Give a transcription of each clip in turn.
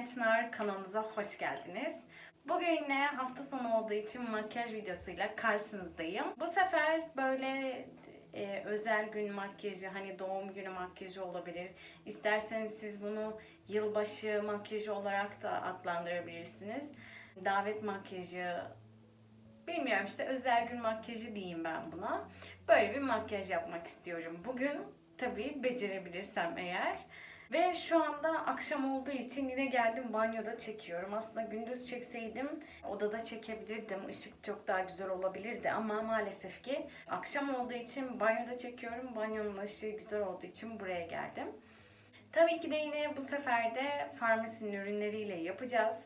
Ben kanalımıza hoş geldiniz. Bugün yine hafta sonu olduğu için makyaj videosuyla karşınızdayım. Bu sefer böyle e, özel gün makyajı hani doğum günü makyajı olabilir. İsterseniz siz bunu yılbaşı makyajı olarak da adlandırabilirsiniz. Davet makyajı bilmiyorum işte özel gün makyajı diyeyim ben buna. Böyle bir makyaj yapmak istiyorum. Bugün tabii becerebilirsem eğer. Ve şu anda akşam olduğu için yine geldim banyoda çekiyorum. Aslında gündüz çekseydim odada çekebilirdim. Işık çok daha güzel olabilirdi ama maalesef ki akşam olduğu için banyoda çekiyorum. Banyonun ışığı güzel olduğu için buraya geldim. Tabii ki de yine bu sefer de farmasinin ürünleriyle yapacağız.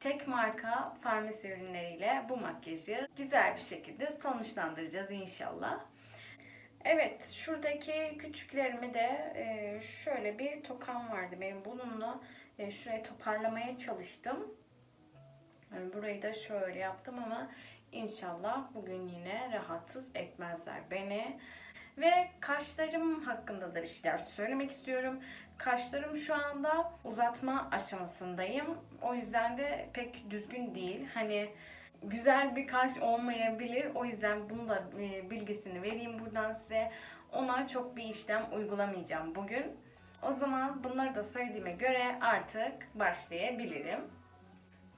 Tek marka farmasi ürünleriyle bu makyajı güzel bir şekilde sonuçlandıracağız inşallah. Evet, şuradaki küçüklerimi de e, şöyle bir tokam vardı benim bununla e, şuraya toparlamaya çalıştım. Yani burayı da şöyle yaptım ama inşallah bugün yine rahatsız etmezler beni. Ve kaşlarım hakkında da bir şeyler söylemek istiyorum. Kaşlarım şu anda uzatma aşamasındayım. O yüzden de pek düzgün değil. Hani güzel bir kaş olmayabilir. O yüzden bunu da e, bilgisini vereyim buradan size. Ona çok bir işlem uygulamayacağım bugün. O zaman bunları da söylediğime göre artık başlayabilirim.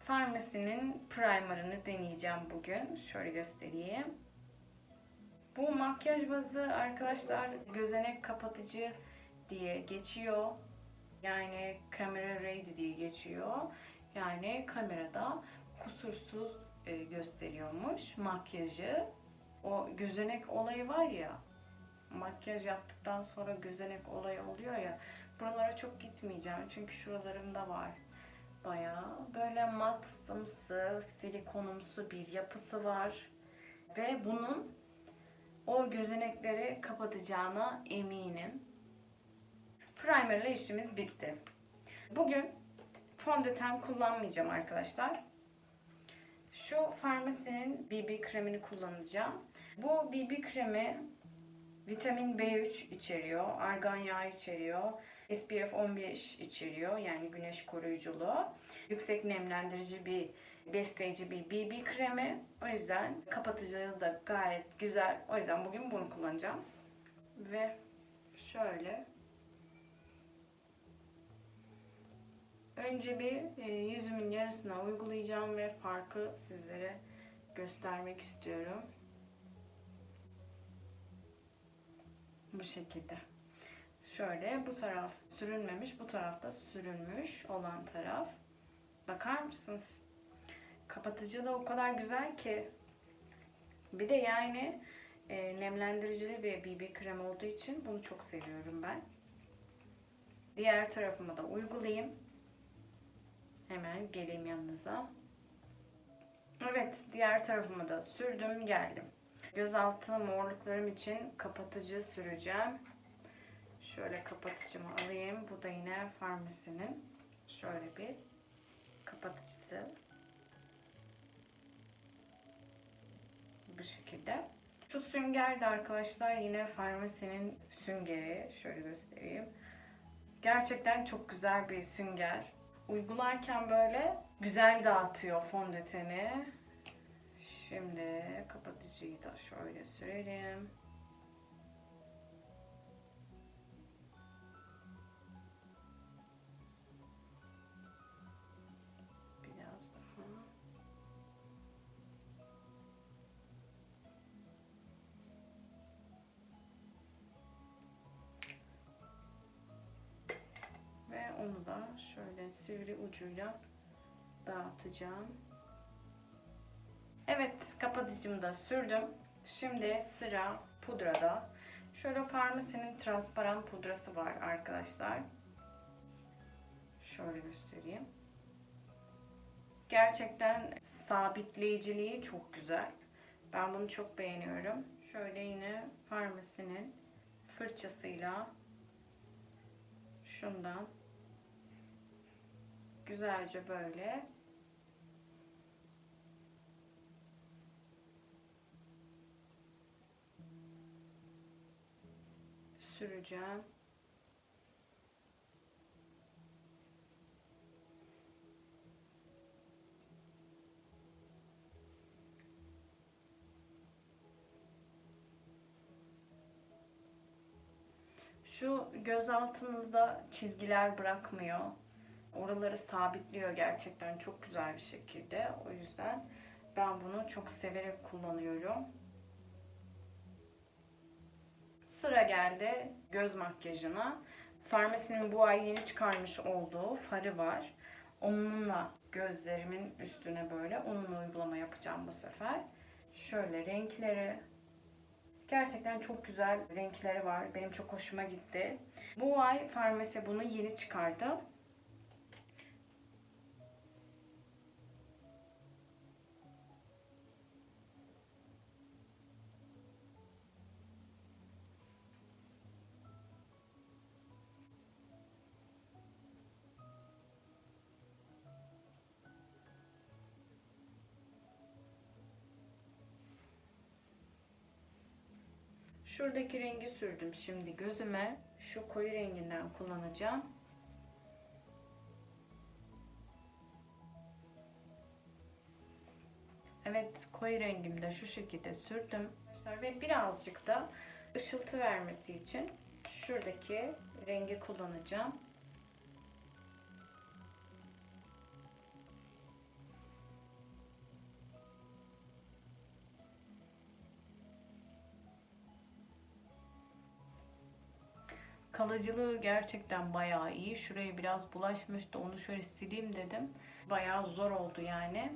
Farmasinin primerını deneyeceğim bugün. Şöyle göstereyim. Bu makyaj bazı arkadaşlar gözenek kapatıcı diye geçiyor. Yani kamera ready diye geçiyor. Yani kamerada kusursuz gösteriyormuş makyajı. O gözenek olayı var ya, makyaj yaptıktan sonra gözenek olayı oluyor ya. Buralara çok gitmeyeceğim çünkü şuralarımda var. Bayağı böyle mat sımsı, silikonumsu bir yapısı var. Ve bunun o gözenekleri kapatacağına eminim. Primer ile işimiz bitti. Bugün fondöten kullanmayacağım arkadaşlar. Şu farmasinin BB kremini kullanacağım. Bu BB kremi vitamin B3 içeriyor, argan yağı içeriyor, SPF 15 içeriyor yani güneş koruyuculuğu. Yüksek nemlendirici bir besleyici bir BB kremi. O yüzden kapatıcılığı da gayet güzel. O yüzden bugün bunu kullanacağım. Ve şöyle Önce bir e, yüzümün yarısına uygulayacağım ve farkı sizlere göstermek istiyorum. Bu şekilde. Şöyle bu taraf sürülmemiş, bu tarafta sürülmüş olan taraf. Bakar mısınız? Kapatıcı da o kadar güzel ki. Bir de yani e, nemlendiricili bir BB krem olduğu için bunu çok seviyorum ben. Diğer tarafıma da uygulayayım. Hemen geleyim yanınıza. Evet, diğer tarafıma da sürdüm, geldim. Gözaltı morluklarım için kapatıcı süreceğim. Şöyle kapatıcımı alayım. Bu da yine Farmasi'nin şöyle bir kapatıcısı. Bu şekilde. Şu sünger de arkadaşlar yine Farmasi'nin süngeri. Şöyle göstereyim. Gerçekten çok güzel bir sünger uygularken böyle güzel dağıtıyor fondöteni. Şimdi kapatıcıyı da şöyle sürelim. Sivri ucuyla dağıtacağım. Evet kapatıcımı da sürdüm. Şimdi sıra pudrada. Şöyle Farmasi'nin transparan pudrası var arkadaşlar. Şöyle göstereyim. Gerçekten sabitleyiciliği çok güzel. Ben bunu çok beğeniyorum. Şöyle yine Farmasi'nin fırçasıyla şundan güzelce böyle süreceğim. Şu göz altınızda çizgiler bırakmıyor. Oraları sabitliyor gerçekten çok güzel bir şekilde. O yüzden ben bunu çok severek kullanıyorum. Sıra geldi göz makyajına. Farmasinin bu ay yeni çıkarmış olduğu farı var. Onunla gözlerimin üstüne böyle onunla uygulama yapacağım bu sefer. Şöyle renkleri gerçekten çok güzel renkleri var. Benim çok hoşuma gitti. Bu ay Farmasi bunu yeni çıkardı. Şuradaki rengi sürdüm şimdi gözüme. Şu koyu renginden kullanacağım. Evet koyu rengimi de şu şekilde sürdüm. Ve birazcık da ışıltı vermesi için şuradaki rengi kullanacağım. Kalıcılığı gerçekten bayağı iyi. Şuraya biraz bulaşmıştı. Onu şöyle sileyim dedim. Bayağı zor oldu yani.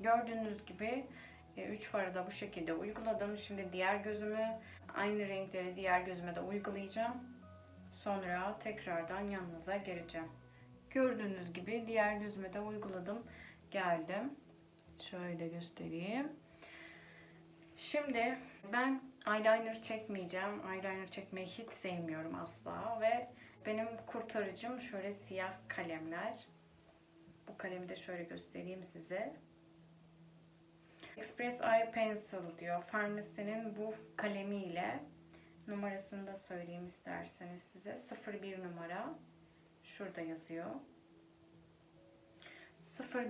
Gördüğünüz gibi 3 farı da bu şekilde uyguladım. Şimdi diğer gözümü aynı renkleri diğer gözüme de uygulayacağım. Sonra tekrardan yanınıza geleceğim. Gördüğünüz gibi diğer gözüme de uyguladım. Geldim. Şöyle göstereyim. Şimdi ben eyeliner çekmeyeceğim. Eyeliner çekmeyi hiç sevmiyorum asla ve benim kurtarıcım şöyle siyah kalemler. Bu kalemi de şöyle göstereyim size. Express Eye Pencil diyor. Farmacy'nin bu kalemiyle numarasını da söyleyeyim isterseniz size. 01 numara. Şurada yazıyor.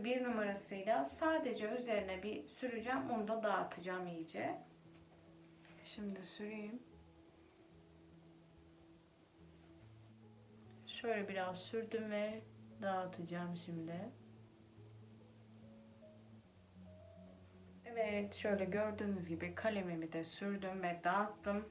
01 numarasıyla sadece üzerine bir süreceğim. Onu da dağıtacağım iyice. Şimdi süreyim. Şöyle biraz sürdüm ve dağıtacağım şimdi. Evet şöyle gördüğünüz gibi kalemimi de sürdüm ve dağıttım.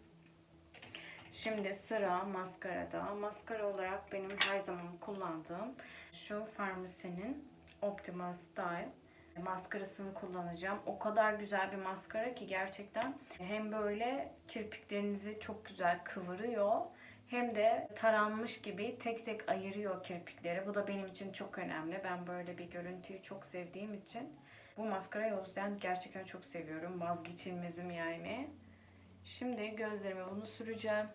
Şimdi sıra maskarada. Maskara olarak benim her zaman kullandığım şu Farmacy'nin Optimal Style maskarasını kullanacağım. O kadar güzel bir maskara ki gerçekten hem böyle kirpiklerinizi çok güzel kıvırıyor hem de taranmış gibi tek tek ayırıyor kirpikleri. Bu da benim için çok önemli. Ben böyle bir görüntüyü çok sevdiğim için bu maskarayı o yüzden gerçekten çok seviyorum. Vazgeçilmezim yani. Şimdi gözlerime bunu süreceğim.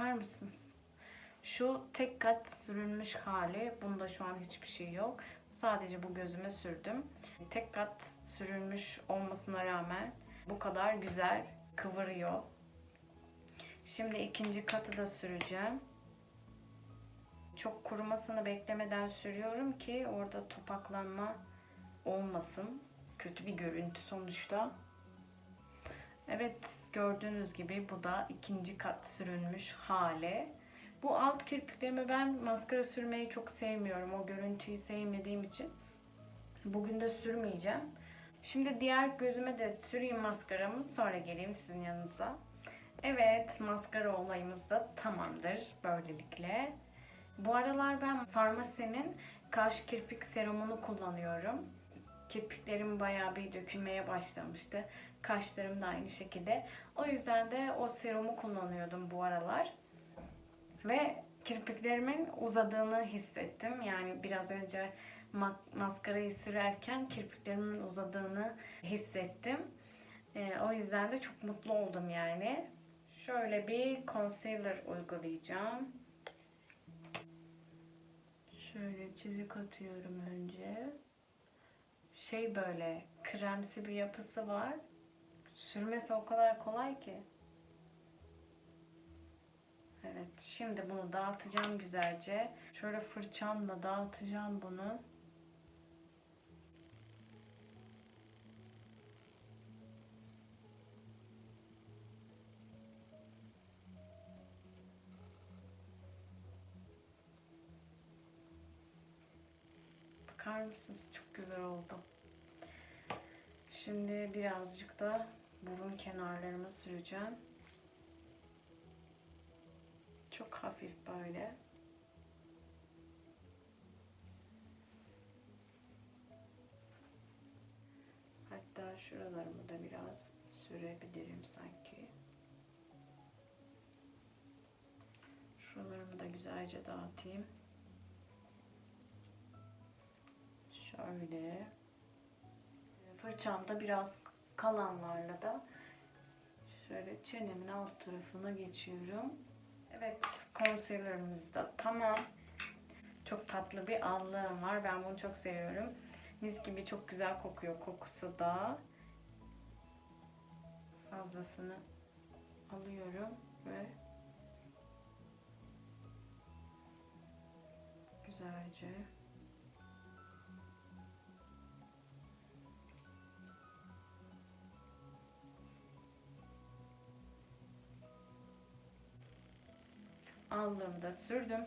Bakar mısınız? Şu tek kat sürülmüş hali. Bunda şu an hiçbir şey yok. Sadece bu gözüme sürdüm. Tek kat sürülmüş olmasına rağmen bu kadar güzel kıvırıyor. Şimdi ikinci katı da süreceğim. Çok kurumasını beklemeden sürüyorum ki orada topaklanma olmasın. Kötü bir görüntü sonuçta. Evet gördüğünüz gibi bu da ikinci kat sürülmüş hali. Bu alt kirpiklerime ben maskara sürmeyi çok sevmiyorum. O görüntüyü sevmediğim için. Bugün de sürmeyeceğim. Şimdi diğer gözüme de süreyim maskaramı. Sonra geleyim sizin yanınıza. Evet maskara olayımız da tamamdır böylelikle. Bu aralar ben Farmasi'nin kaş kirpik serumunu kullanıyorum. Kirpiklerim bayağı bir dökülmeye başlamıştı. Kaşlarım da aynı şekilde. O yüzden de o serumu kullanıyordum bu aralar. Ve kirpiklerimin uzadığını hissettim. Yani biraz önce maskarayı sürerken kirpiklerimin uzadığını hissettim. Ee, o yüzden de çok mutlu oldum yani. Şöyle bir concealer uygulayacağım. Şöyle çizik atıyorum önce. Şey böyle kremsi bir yapısı var. Sürmesi o kadar kolay ki. Evet şimdi bunu dağıtacağım güzelce. Şöyle fırçamla dağıtacağım bunu. Bakar mısınız? Çok güzel oldu. Şimdi birazcık da burun kenarlarıma süreceğim. Çok hafif böyle. Hatta şuralarımı da biraz sürebilirim sanki. Şuralarımı da güzelce dağıtayım. Şöyle. Fırçamda biraz kalanlarla da şöyle çenemin alt tarafına geçiyorum. Evet, concealer'ımız da tamam. Çok tatlı bir allığım var. Ben bunu çok seviyorum. Mis gibi çok güzel kokuyor kokusu da. Fazlasını alıyorum ve güzelce Allığımı da sürdüm.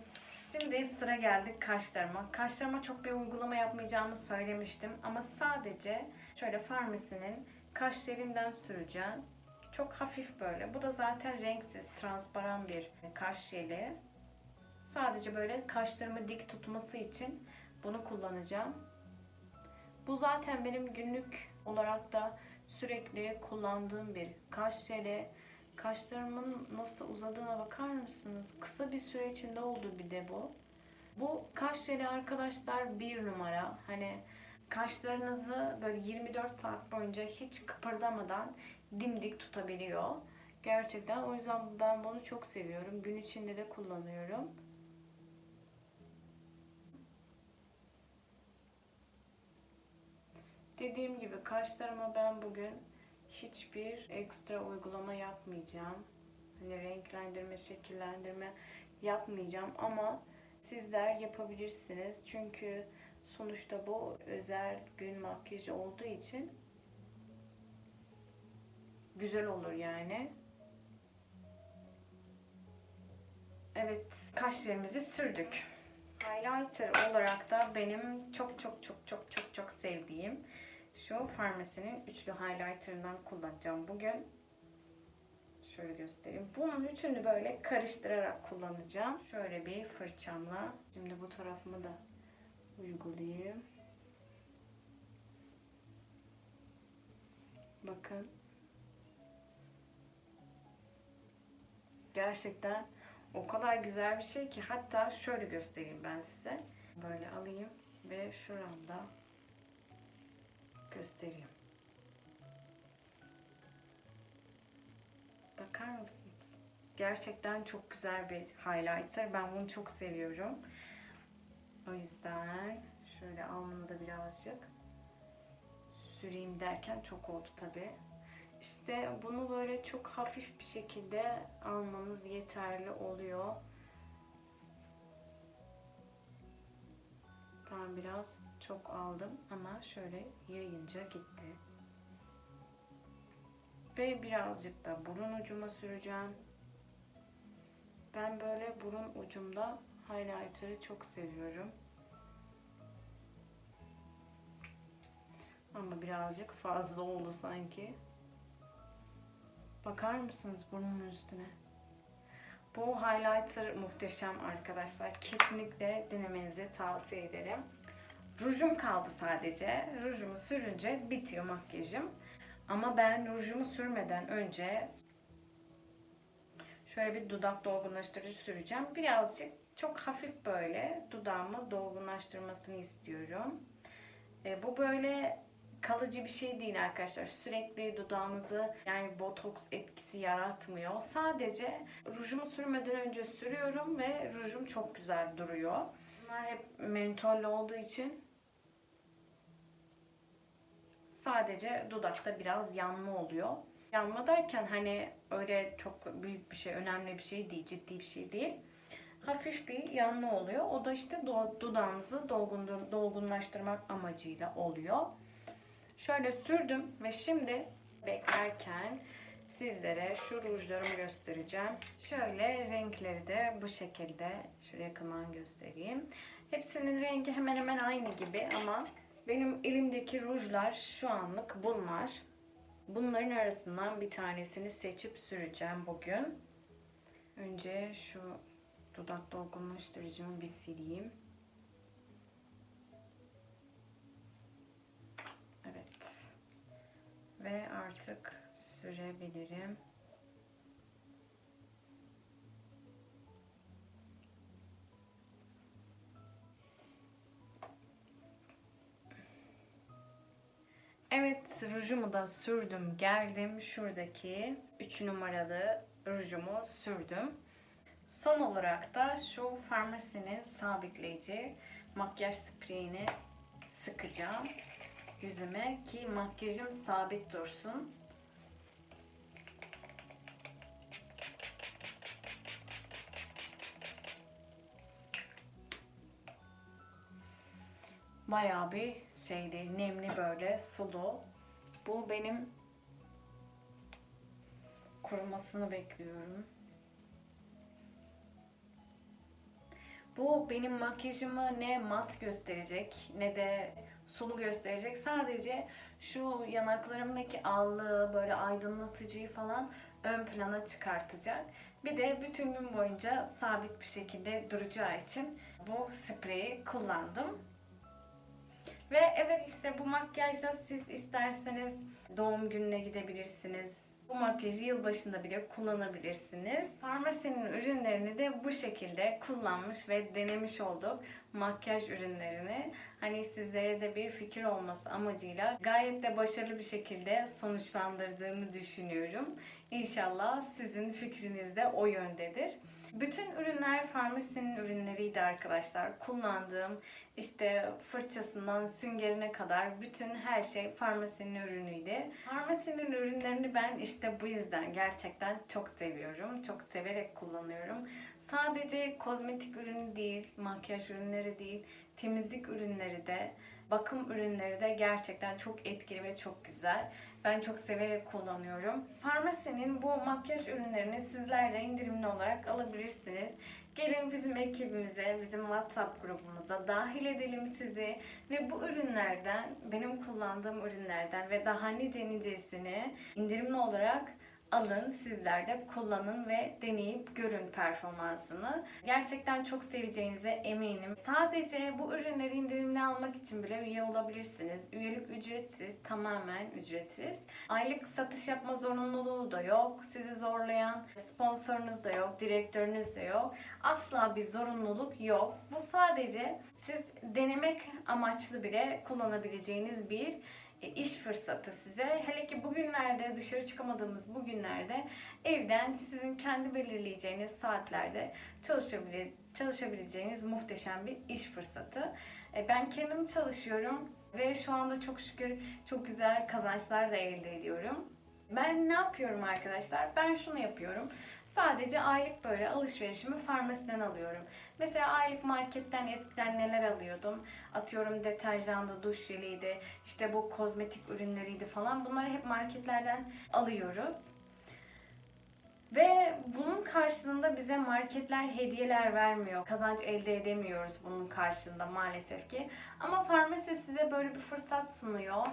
Şimdi sıra geldi kaşlarıma. Kaşlarıma çok bir uygulama yapmayacağımı söylemiştim. Ama sadece şöyle farmasinin kaş jelinden süreceğim. Çok hafif böyle. Bu da zaten renksiz, transparan bir kaş jeli. Sadece böyle kaşlarımı dik tutması için bunu kullanacağım. Bu zaten benim günlük olarak da sürekli kullandığım bir kaş jeli. Kaşlarımın nasıl uzadığına bakar mısınız? Kısa bir süre içinde oldu bir de bu. Bu kaş jeli arkadaşlar bir numara. Hani kaşlarınızı böyle 24 saat boyunca hiç kıpırdamadan dimdik tutabiliyor. Gerçekten o yüzden ben bunu çok seviyorum. Gün içinde de kullanıyorum. Dediğim gibi kaşlarıma ben bugün hiçbir ekstra uygulama yapmayacağım. Hani renklendirme, şekillendirme yapmayacağım ama sizler yapabilirsiniz. Çünkü sonuçta bu özel gün makyajı olduğu için güzel olur yani. Evet, kaşlarımızı sürdük. Highlighter olarak da benim çok çok çok çok çok çok sevdiğim şu Farmacy'nin üçlü highlighter'ından kullanacağım bugün. Şöyle göstereyim. Bunun üçünü böyle karıştırarak kullanacağım. Şöyle bir fırçamla. Şimdi bu tarafımı da uygulayayım. Bakın. Gerçekten o kadar güzel bir şey ki hatta şöyle göstereyim ben size. Böyle alayım ve şuramda göstereyim. Bakar mısınız? Gerçekten çok güzel bir highlighter. Ben bunu çok seviyorum. O yüzden şöyle alnımda birazcık süreyim derken çok oldu tabi. İşte bunu böyle çok hafif bir şekilde almanız yeterli oluyor. Ben biraz çok aldım ama şöyle yayınca gitti. Ve birazcık da burun ucuma süreceğim. Ben böyle burun ucumda highlighter'ı çok seviyorum. Ama birazcık fazla oldu sanki. Bakar mısınız burnumun üstüne? Bu highlighter muhteşem arkadaşlar. Kesinlikle denemenizi tavsiye ederim. Rujum kaldı sadece. Rujumu sürünce bitiyor makyajım. Ama ben rujumu sürmeden önce şöyle bir dudak dolgunlaştırıcı süreceğim. Birazcık çok hafif böyle dudağımı dolgunlaştırmasını istiyorum. E, bu böyle kalıcı bir şey değil arkadaşlar. Sürekli dudağınızı yani botoks etkisi yaratmıyor. Sadece rujumu sürmeden önce sürüyorum ve rujum çok güzel duruyor. Bunlar hep mentollü olduğu için sadece dudakta biraz yanma oluyor. Yanma derken hani öyle çok büyük bir şey, önemli bir şey değil, ciddi bir şey değil. Hafif bir yanma oluyor. O da işte dolgun, dolgunlaştırmak amacıyla oluyor. Şöyle sürdüm ve şimdi beklerken sizlere şu rujlarımı göstereceğim. Şöyle renkleri de bu şekilde şöyle yakından göstereyim. Hepsinin rengi hemen hemen aynı gibi ama benim elimdeki rujlar şu anlık bunlar. Bunların arasından bir tanesini seçip süreceğim bugün. Önce şu dudak dolgunlaştırıcımı bir sileyim. Evet. Ve artık sürebilirim. Evet, rujumu da sürdüm, geldim. Şuradaki 3 numaralı rujumu sürdüm. Son olarak da şu farmasinin sabitleyici makyaj spreyini sıkacağım yüzüme ki makyajım sabit dursun. Bayağı bir şeydi, nemli böyle, sulu. Bu benim kurumasını bekliyorum. Bu benim makyajımı ne mat gösterecek ne de sulu gösterecek. Sadece şu yanaklarımdaki allığı, böyle aydınlatıcıyı falan ön plana çıkartacak. Bir de bütün gün boyunca sabit bir şekilde duracağı için bu spreyi kullandım. Ve evet işte bu makyajda siz isterseniz doğum gününe gidebilirsiniz. Bu makyajı yılbaşında bile kullanabilirsiniz. Farmasinin ürünlerini de bu şekilde kullanmış ve denemiş olduk. Makyaj ürünlerini. Hani sizlere de bir fikir olması amacıyla gayet de başarılı bir şekilde sonuçlandırdığımı düşünüyorum. İnşallah sizin fikriniz de o yöndedir. Bütün ürünler farmasinin ürünleriydi arkadaşlar. Kullandığım işte fırçasından süngerine kadar bütün her şey farmasinin ürünüydü. Farmasinin ürünlerini ben işte bu yüzden gerçekten çok seviyorum. Çok severek kullanıyorum. Sadece kozmetik ürünü değil, makyaj ürünleri değil, temizlik ürünleri de, bakım ürünleri de gerçekten çok etkili ve çok güzel. Ben çok severek kullanıyorum. Farmasinin bu makyaj ürünlerini sizler de indirimli olarak alabilirsiniz. Gelin bizim ekibimize, bizim WhatsApp grubumuza dahil edelim sizi ve bu ürünlerden, benim kullandığım ürünlerden ve daha nice nicesini indirimli olarak alın, sizler de kullanın ve deneyip görün performansını. Gerçekten çok seveceğinize eminim. Sadece bu ürünleri indirimli almak için bile üye olabilirsiniz. Üyelik ücretsiz, tamamen ücretsiz. Aylık satış yapma zorunluluğu da yok. Sizi zorlayan sponsorunuz da yok, direktörünüz de yok. Asla bir zorunluluk yok. Bu sadece siz denemek amaçlı bile kullanabileceğiniz bir iş fırsatı size. Hele ki bugünlerde dışarı çıkamadığımız bu günlerde evden sizin kendi belirleyeceğiniz saatlerde çalışabile, çalışabileceğiniz muhteşem bir iş fırsatı. E, Ben kendim çalışıyorum ve şu anda çok şükür çok güzel kazançlar da elde ediyorum. Ben ne yapıyorum arkadaşlar? Ben şunu yapıyorum. Sadece aylık böyle alışverişimi farmasiden alıyorum. Mesela aylık marketten eskiden neler alıyordum? Atıyorum deterjandı, duş jeliydi, işte bu kozmetik ürünleriydi falan. Bunları hep marketlerden alıyoruz. Ve bunun karşılığında bize marketler hediyeler vermiyor. Kazanç elde edemiyoruz bunun karşılığında maalesef ki. Ama farmasi size böyle bir fırsat sunuyor.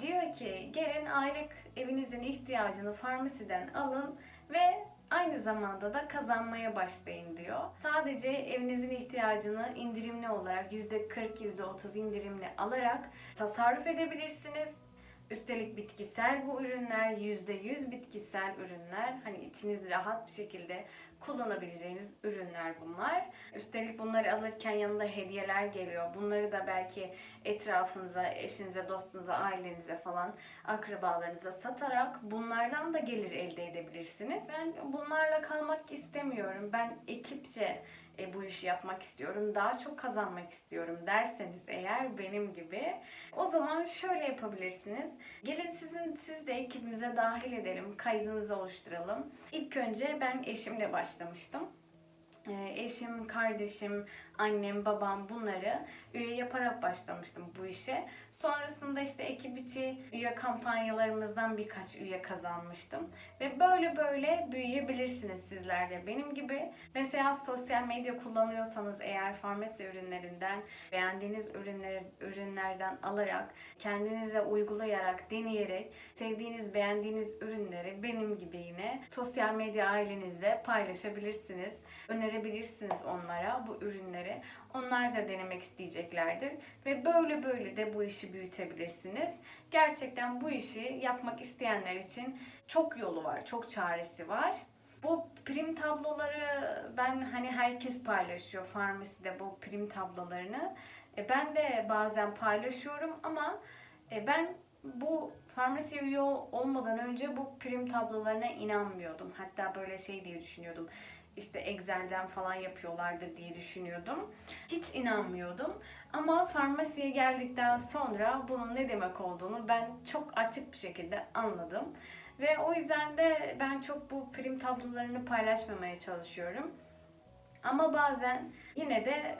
Diyor ki gelin aylık evinizin ihtiyacını farmasiden alın ve aynı zamanda da kazanmaya başlayın diyor. Sadece evinizin ihtiyacını indirimli olarak %40, %30 indirimli alarak tasarruf edebilirsiniz. Üstelik bitkisel bu ürünler, %100 bitkisel ürünler. Hani içiniz rahat bir şekilde kullanabileceğiniz ürünler bunlar. Üstelik bunları alırken yanında hediyeler geliyor. Bunları da belki etrafınıza, eşinize, dostunuza, ailenize falan, akrabalarınıza satarak bunlardan da gelir elde edebilirsiniz. Ben bunlarla kalmak istemiyorum. Ben ekipçe e, bu işi yapmak istiyorum, daha çok kazanmak istiyorum derseniz eğer benim gibi o zaman şöyle yapabilirsiniz. Gelin sizin siz de ekibimize dahil edelim, kaydınızı oluşturalım. İlk önce ben eşimle başlamıştım. E, eşim, kardeşim, annem, babam bunları üye yaparak başlamıştım bu işe. Sonrasında işte ekip içi üye kampanyalarımızdan birkaç üye kazanmıştım. Ve böyle böyle büyüyebilirsiniz sizler de benim gibi. Mesela sosyal medya kullanıyorsanız eğer farmasi ürünlerinden beğendiğiniz ürünler, ürünlerden alarak kendinize uygulayarak, deneyerek sevdiğiniz, beğendiğiniz ürünleri benim gibi yine sosyal medya ailenizle paylaşabilirsiniz. Önerebilirsiniz onlara bu ürünleri. Onlar da denemek isteyeceklerdir. Ve böyle böyle de bu işi büyütebilirsiniz. Gerçekten bu işi yapmak isteyenler için çok yolu var, çok çaresi var. Bu prim tabloları ben hani herkes paylaşıyor farmaside bu prim tablolarını. E, ben de bazen paylaşıyorum ama e, ben bu farmasi üye olmadan önce bu prim tablolarına inanmıyordum. Hatta böyle şey diye düşünüyordum. İşte Excel'den falan yapıyorlardır diye düşünüyordum. Hiç inanmıyordum. Ama farmasiye geldikten sonra bunun ne demek olduğunu ben çok açık bir şekilde anladım. Ve o yüzden de ben çok bu prim tablolarını paylaşmamaya çalışıyorum. Ama bazen yine de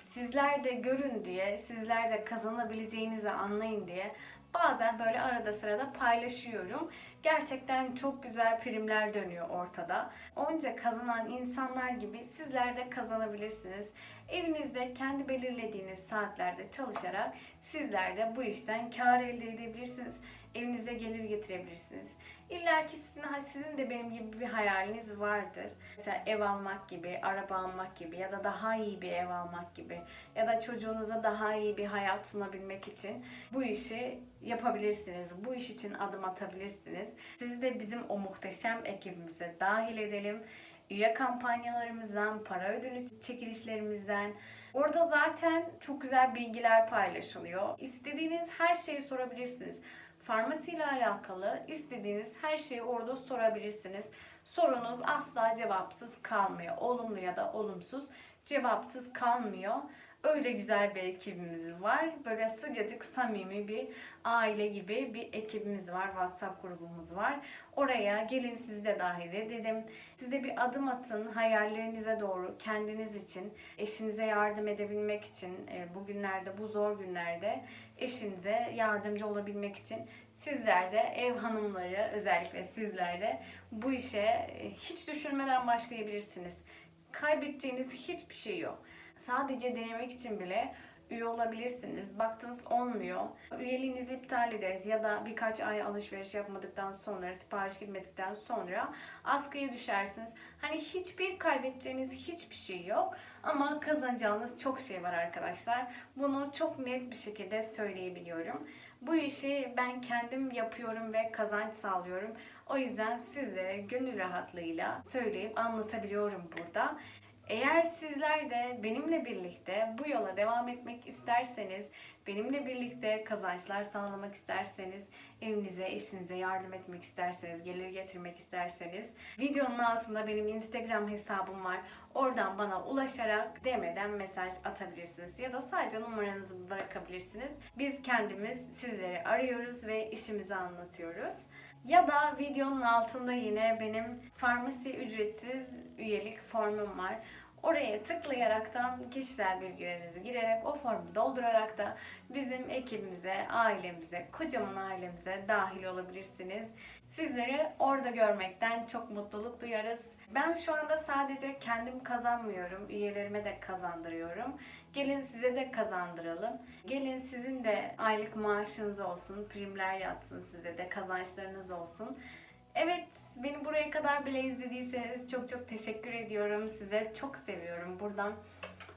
sizler de görün diye, sizler de kazanabileceğinizi anlayın diye bazen böyle arada sırada paylaşıyorum. Gerçekten çok güzel primler dönüyor ortada. Onca kazanan insanlar gibi sizler de kazanabilirsiniz. Evinizde kendi belirlediğiniz saatlerde çalışarak sizler de bu işten kar elde edebilirsiniz. Evinize gelir getirebilirsiniz. İlla ki sizin, sizin de benim gibi bir hayaliniz vardır. Mesela ev almak gibi, araba almak gibi ya da daha iyi bir ev almak gibi ya da çocuğunuza daha iyi bir hayat sunabilmek için bu işi yapabilirsiniz. Bu iş için adım atabilirsiniz. Sizi de bizim o muhteşem ekibimize dahil edelim. Üye kampanyalarımızdan, para ödülü çekilişlerimizden, Orada zaten çok güzel bilgiler paylaşılıyor. İstediğiniz her şeyi sorabilirsiniz. Farmasi ile alakalı istediğiniz her şeyi orada sorabilirsiniz. Sorunuz asla cevapsız kalmıyor. Olumlu ya da olumsuz cevapsız kalmıyor. Öyle güzel bir ekibimiz var. Böyle sıcacık, samimi bir aile gibi bir ekibimiz var. WhatsApp grubumuz var. Oraya gelin sizi de dahil edelim. Siz de bir adım atın hayallerinize doğru kendiniz için, eşinize yardım edebilmek için, e, bugünlerde, bu zor günlerde eşinize yardımcı olabilmek için sizler de ev hanımları özellikle sizler de bu işe e, hiç düşünmeden başlayabilirsiniz. Kaybedeceğiniz hiçbir şey yok. Sadece denemek için bile üye olabilirsiniz. Baktınız olmuyor. Üyeliğinizi iptal ederiz ya da birkaç ay alışveriş yapmadıktan sonra, sipariş gitmedikten sonra askıya düşersiniz. Hani hiçbir kaybedeceğiniz hiçbir şey yok ama kazanacağınız çok şey var arkadaşlar. Bunu çok net bir şekilde söyleyebiliyorum. Bu işi ben kendim yapıyorum ve kazanç sağlıyorum. O yüzden sizlere gönül rahatlığıyla söyleyip anlatabiliyorum burada. Eğer sizler de benimle birlikte bu yola devam etmek isterseniz, benimle birlikte kazançlar sağlamak isterseniz, evinize, eşinize yardım etmek isterseniz, gelir getirmek isterseniz, videonun altında benim Instagram hesabım var. Oradan bana ulaşarak DM'den mesaj atabilirsiniz ya da sadece numaranızı bırakabilirsiniz. Biz kendimiz sizleri arıyoruz ve işimizi anlatıyoruz. Ya da videonun altında yine benim farmasi ücretsiz üyelik formum var. Oraya tıklayaraktan kişisel bilgilerinizi girerek o formu doldurarak da bizim ekibimize, ailemize, kocaman ailemize dahil olabilirsiniz. Sizleri orada görmekten çok mutluluk duyarız. Ben şu anda sadece kendim kazanmıyorum, üyelerime de kazandırıyorum. Gelin size de kazandıralım. Gelin sizin de aylık maaşınız olsun, primler yatsın size de, kazançlarınız olsun. Evet, beni buraya kadar bile izlediyseniz çok çok teşekkür ediyorum. Sizleri çok seviyorum. Buradan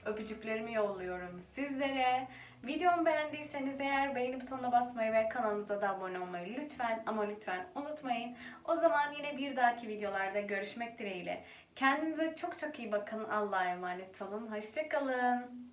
öpücüklerimi yolluyorum sizlere. Videomu beğendiyseniz eğer beğeni butonuna basmayı ve kanalımıza da abone olmayı lütfen ama lütfen unutmayın. O zaman yine bir dahaki videolarda görüşmek dileğiyle. Kendinize çok çok iyi bakın. Allah'a emanet olun. Hoşçakalın.